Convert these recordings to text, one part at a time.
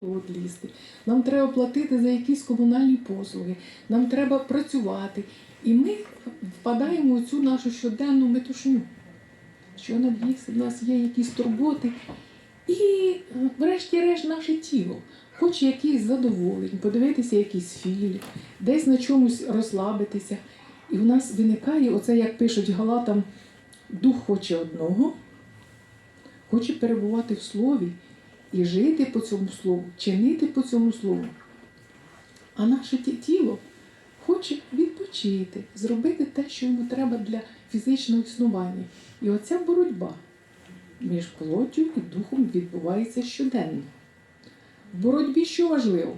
От лізти. Нам треба платити за якісь комунальні послуги, нам треба працювати. І ми впадаємо у цю нашу щоденну метушню, що на в нас є якісь турботи. І, е, врешті-решт, наше тіло хоче якийсь задоволень, подивитися якийсь фільм, десь на чомусь розслабитися. І в нас виникає, оце як пишуть галатам, дух хоче одного, хоче перебувати в слові і жити по цьому слову, чинити по цьому слову. А наше тіло хоче відпочити, зробити те, що йому треба для фізичного існування. І оця боротьба між плоттю і духом відбувається щоденно. В боротьбі що важливо?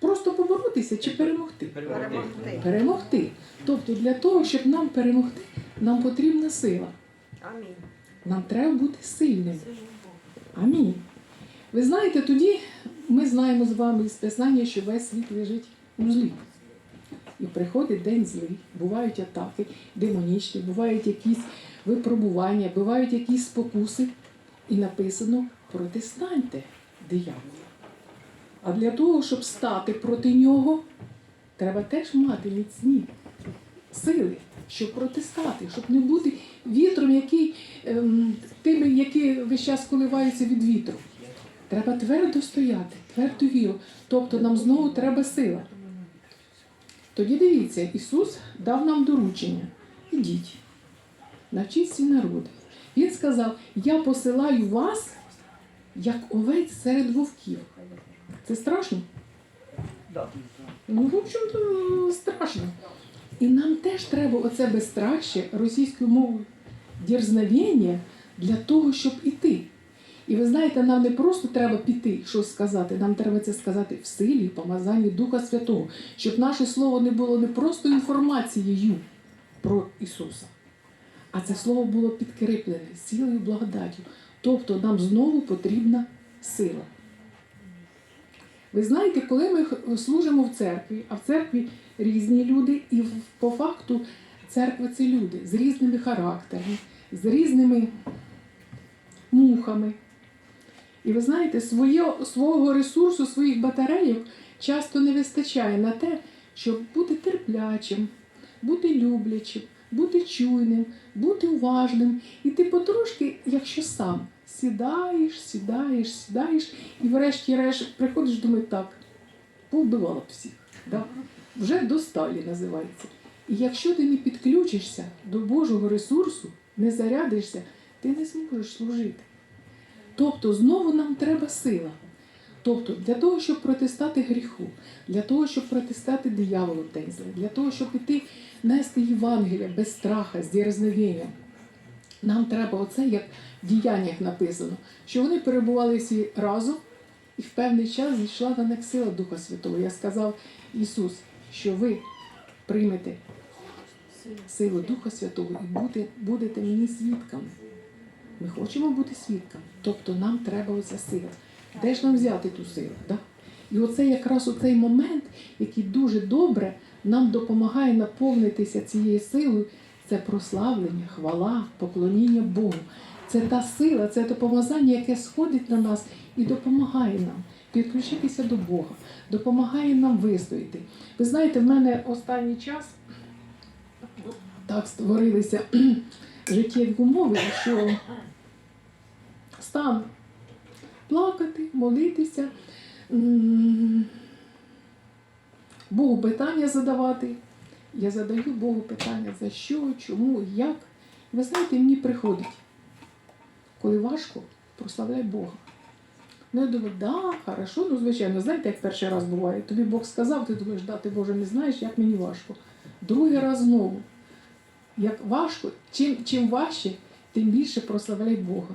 Просто поборотися чи перемогти? Перемогти. Перемогти. Тобто для того, щоб нам перемогти, нам потрібна сила. Амінь. Нам треба бути сильним. Амінь. Ви знаєте, тоді ми знаємо з вами із Писання, що весь світ лежить у злі. І приходить день злий, бувають атаки демонічні, бувають якісь випробування, бувають якісь спокуси. І написано протистаньте дияволу. А для того, щоб стати проти нього, треба теж мати міцні сили, щоб протистати, щоб не бути вітром, який ем, тими, які весь час коливаються від вітру. Треба твердо стояти, твердо віру. Тобто нам знову треба сила. Тоді дивіться, Ісус дав нам доручення. Ідіть, навчіть всі народи. Він сказав: Я посилаю вас, як овець серед вовків. Це страшно? Ну, в общем-то, страшно. І нам теж треба оце безстрашє російською мовою дерзновення для того, щоб іти. І ви знаєте, нам не просто треба піти, щось сказати, нам треба це сказати в силі, і помазанні Духа Святого, щоб наше слово не було не просто інформацією про Ісуса, а це слово було підкріплене силою благодаттю. Тобто нам знову потрібна сила. Ви знаєте, коли ми служимо в церкві, а в церкві різні люди, і по факту церква це люди з різними характерами, з різними мухами. І ви знаєте, своє, свого ресурсу, своїх батарейок часто не вистачає на те, щоб бути терплячим, бути люблячим, бути чуйним, бути уважним. І ти потрошки, якщо сам сідаєш, сідаєш, сідаєш, і врешті-решт приходиш думаєш, так, повбивала б всіх. Да? Вже досталі називається. І якщо ти не підключишся до Божого ресурсу, не зарядишся, ти не зможеш служити. Тобто знову нам треба сила. Тобто для того, щоб протистати гріху, для того, щоб протистати дияволу тензли, для того, щоб іти нести Євангелія без страха, з дерзновенням, нам треба оце, як в діяннях написано, що вони перебували всі разом, і в певний час зійшла на них сила Духа Святого. Я сказав Ісус, що ви приймете силу Духа Святого і будете мені свідками. Ми хочемо бути свідками. Тобто нам треба оця сила. Де ж нам взяти ту силу? Да? І оце якраз оцей момент, який дуже добре нам допомагає наповнитися цією силою, це прославлення, хвала, поклоніння Богу. Це та сила, це те помазання, яке сходить на нас і допомагає нам підключитися до Бога, допомагає нам вистояти. Ви знаєте, в мене останній час так створилися життєві умови, що стан плакати, молитися, Богу питання задавати. Я задаю Богу питання за що, чому, як. Ви знаєте, мені приходить, коли важко, прославляй Бога. Ну, я думаю, да, хорошо, ну звичайно, знаєте, як перший раз буває. Тобі Бог сказав, ти думаєш, да, ти Боже, не знаєш, як мені важко. Другий раз знову. Як важко, чим, чим важче, тим більше прославляй Бога.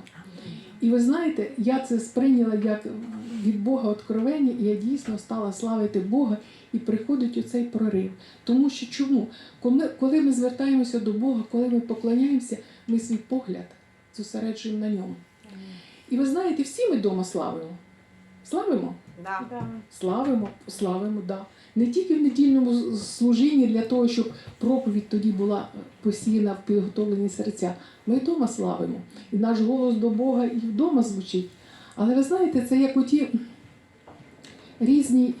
І ви знаєте, я це сприйняла як від Бога откровення, і я дійсно стала славити Бога, і приходить оцей прорив. Тому що чому? Коли, коли ми звертаємося до Бога, коли ми поклоняємося, ми свій погляд зосереджуємо на ньому. І ви знаєте, всі ми вдома славимо. Славимо? Да. Славимо, славимо, да. Не тільки в недільному служінні для того, щоб проповідь тоді була посіяна в підготовлені серця. Ми вдома славимо. І наш голос до Бога і вдома звучить. Але ви знаєте, це як оті різні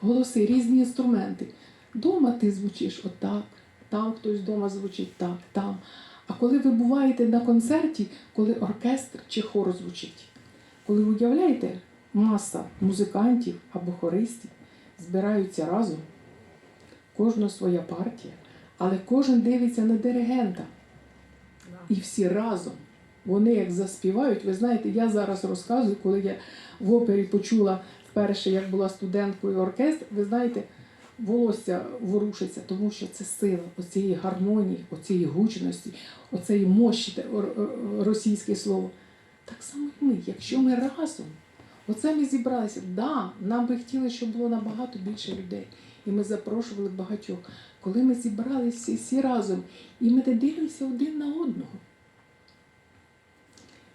голоси, різні інструменти. Дома ти звучиш отак, там хтось вдома звучить так, там. А коли ви буваєте на концерті, коли оркестр чи хор звучить, коли ви уявляєте, маса музикантів або хористів збираються разом, кожна своя партія, але кожен дивиться на диригента. І всі разом. Вони як заспівають, ви знаєте, я зараз розказую, коли я в опері почула вперше, як була студенткою оркестр, ви знаєте, волосся ворушиться, тому що це сила оцієї гармонії, оцієї гучності, оцієї мощі, російське слово. Так само і ми, якщо ми разом, оце ми зібралися. Да, нам би хотіли, щоб було набагато більше людей. І ми запрошували багатьох. Коли ми зібралися всі, всі разом, і ми не дивимося один на одного.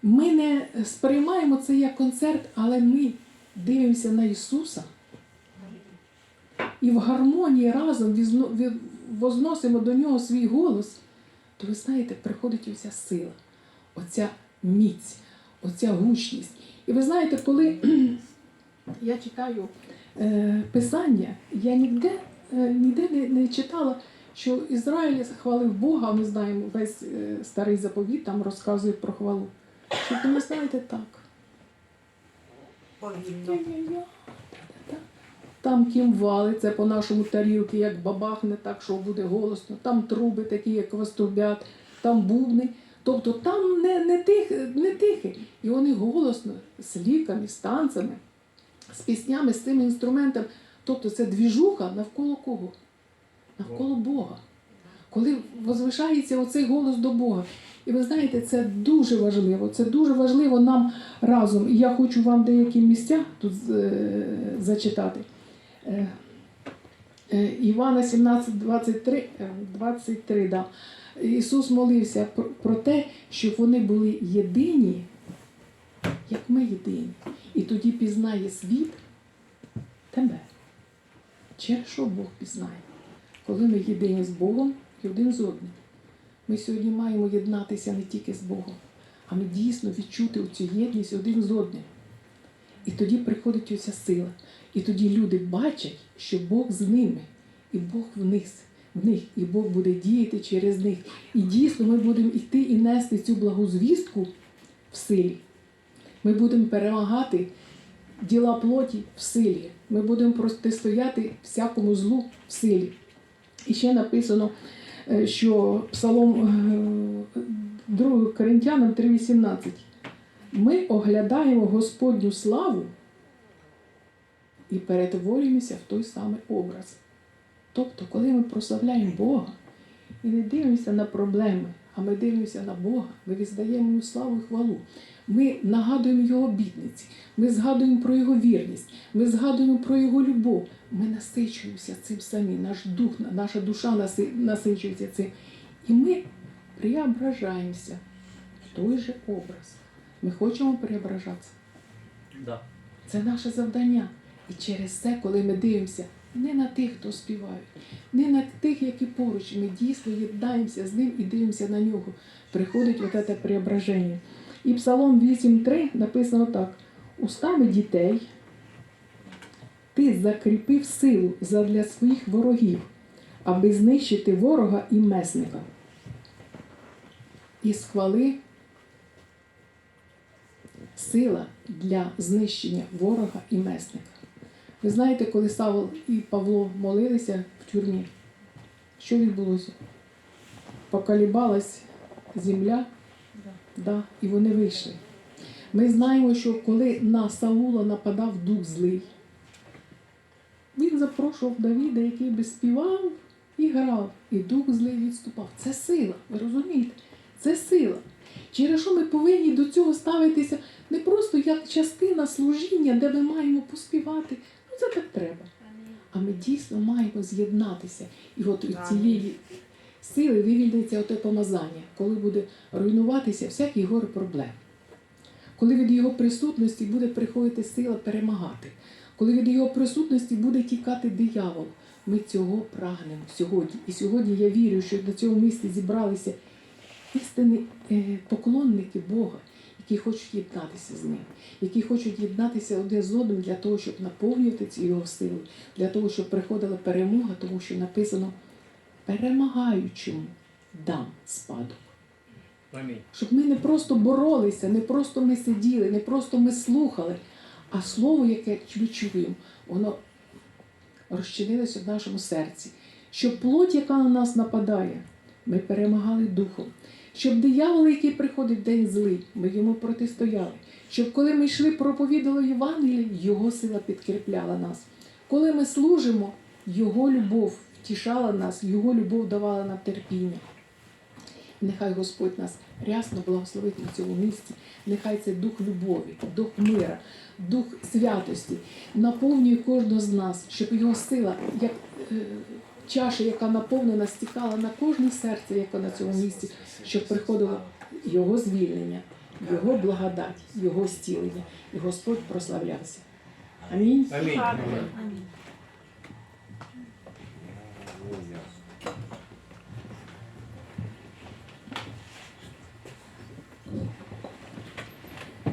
Ми не сприймаємо це як концерт, але ми дивимося на Ісуса і в гармонії разом возносимо до нього свій голос, то ви знаєте, приходить оця сила, оця міць, оця гучність. І ви знаєте, коли я читаю е, Писання, я ніде, е, ніде не, не читала, що Ізраїль хвалив Бога, ми знаємо весь е, старий заповіт там розказує про хвалу. Щоб ви знаєте так. Повільно. Там кімвали, це по нашому тарілки, як бабахне, так що буде голосно. Там труби такі, як вострубят, там бубни. Тобто там не, не, тих, не тихе. І вони голосно, з ліками, з танцями, з піснями, з цими інструментами. Тобто це двіжуха навколо кого? Навколо Бога. Коли возвишається оцей голос до Бога. І ви знаєте, це дуже важливо. Це дуже важливо нам разом. І я хочу вам деякі місця тут е, зачитати. Е, е, Івана 17, 23, е, 23 да. Ісус молився про, те, щоб вони були єдині, як ми єдині. І тоді пізнає світ тебе. Через що Бог пізнає? Коли ми єдині з Богом і один з одним. Ми сьогодні маємо єднатися не тільки з Богом, а ми дійсно відчути цю єдність один з одним. І тоді приходить оця сила. І тоді люди бачать, що Бог з ними, і Бог вниз, в них, і Бог буде діяти через них. І дійсно ми будемо йти і нести цю благу звістку в силі. Ми будемо перемагати діла плоті в силі. Ми будемо протистояти всякому злу в силі. І ще написано, е, що Псалом е, 2 Коринтянам 3,18. Ми оглядаємо Господню славу і перетворюємося в той самий образ. Тобто, коли ми прославляємо Бога і не дивимося на проблеми, а ми дивимося на Бога, ми відздаємо йому славу і хвалу. Ми нагадуємо Його обітниці, ми згадуємо про Його вірність, ми згадуємо про Його любов. Ми насичуємося цим самі, наш дух, наша душа насичується цим. І ми преображаємося в той же образ. Ми хочемо преображатися. Да. Це наше завдання. І через це, коли ми дивимося не на тих, хто співає, не на тих, які поруч, ми дійсно єднаємося з ним і дивимося на нього. Приходить от це преображення. І Псалом 8.3 написано так: устами дітей ти закріпив силу задля своїх ворогів, аби знищити ворога і месника. І схвали сила для знищення ворога і месника. Ви знаєте, коли Савол і Павло молилися в тюрмі, що відбулося? Поколібалась земля, да, і вони вийшли. Ми знаємо, що коли на Саула нападав дух злий, він запрошував Давіда, який би співав і грав, і дух злий відступав. Це сила, ви розумієте? Це сила. Через що ми повинні до цього ставитися не просто як частина служіння, де ми маємо поспівати. Ну це так треба. А ми дійсно маємо з'єднатися. І от від цієї сили вивільниться оте помазання, коли буде руйнуватися всякі гори проблем. Коли від його присутності буде приходити сила перемагати, коли від його присутності буде тікати диявол. Ми цього прагнемо сьогодні. І сьогодні я вірю, що на цьому місці зібралися істинні е, поклонники Бога, які хочуть єднатися з ним, які хочуть єднатися один з одним для того, щоб наповнювати ці його сили, для того, щоб приходила перемога, тому що написано перемагаючому дам спадок. Амінь. Щоб ми не просто боролися, не просто ми сиділи, не просто ми слухали, а слово, яке ми чуємо, воно розчинилося в нашому серці. Щоб плоть, яка на нас нападає, ми перемагали духом. Щоб диявол, який приходить день злий, ми йому протистояли. Щоб коли ми йшли, проповідали Євангеліє, його сила підкріпляла нас. Коли ми служимо, його любов втішала нас, його любов давала нам терпіння. Нехай Господь нас рясно благословить на цьому місці. Нехай це дух любові, дух мира, дух святості наповнює кожного з нас, щоб його сила, як е, чаша, яка наповнена, стікала на кожне серце, яке на цьому місці, щоб приходило його звільнення, його благодать, його зцілення. І Господь прославлявся. Амінь. Амінь. Амінь.